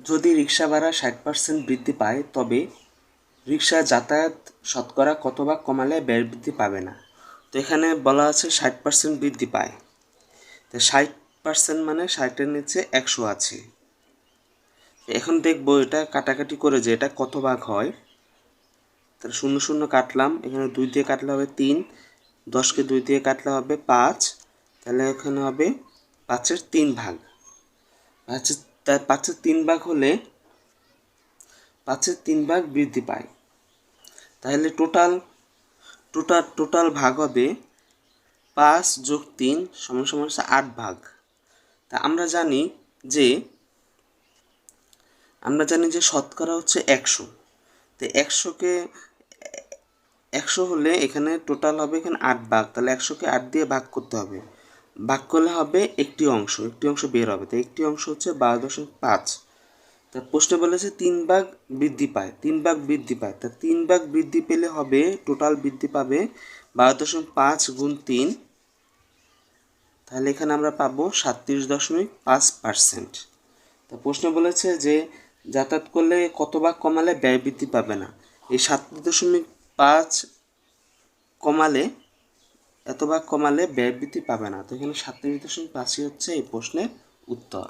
যদি রিক্সা ভাড়া ষাট পার্সেন্ট বৃদ্ধি পায়, তবে রিক্সা যাতায়াত শতকরা কত ভাগ কমালে ব্যয় বৃদ্ধি পাবে না? তো এখানে বলা আছে ষাট পার্সেন্ট বৃদ্ধি পায়। তো ষাট পার্সেন্ট মানে ষাটের নিচে একশো আছে। এখন দেখব এটা কাটাকাটি করে যে এটা কত ভাগ হয়। তাহলে শূন্য শূন্য কাটলাম, এখানে দুই দিয়ে কাটলে হবে তিন, দশকে দুই দিয়ে কাটলে হবে পাঁচ, তাহলে এখানে হবে পাঁচের তিন ভাগ। পাঁচের তাই পাঁচের তিন ভাগ হলে পাঁচের তিন ভাগ বৃদ্ধি পায়। তাহলে টোটাল টোটাল টোটাল ভাগ হবে পাঁচ যোগ তিন সমান সমান হচ্ছে আট ভাগ। তা আমরা জানি যে, আমরা জানি যে শতকরা হচ্ছে একশো। তো একশোকে, একশো হলে এখানে টোটাল হবে এখানে আট ভাগ। তাহলে একশোকে আট দিয়ে ভাগ করতে হবে। ভাগ করলে হবে একটি অংশ একটি অংশ বের হবে। তো একটি অংশ হচ্ছে বারো দশমিক পাঁচ। তা প্রশ্নে বলেছে তিন ভাগ বৃদ্ধি পায়, তিন ভাগ বৃদ্ধি পায়। তা তিন ভাগ বৃদ্ধি পেলে হবে টোটাল বৃদ্ধি পাবে বারো দশমিক পাঁচ গুণ তিন। তাহলে এখানে আমরা পাবো সাতত্রিশ দশমিক পাঁচ পার্সেন্ট তা প্রশ্ন বলেছে যে যাতায়াত করলে কত ভাগ কমালে ব্যয় বৃদ্ধি পাবে না? এই সাতত্রিশ দশমিক পাঁচ কমালে এত কমালে ব্যয় বৃদ্ধি পাবে না। তো এখানে সাতত্রিশ দশমিক পাঁচই হচ্ছে এই প্রশ্নের উত্তর।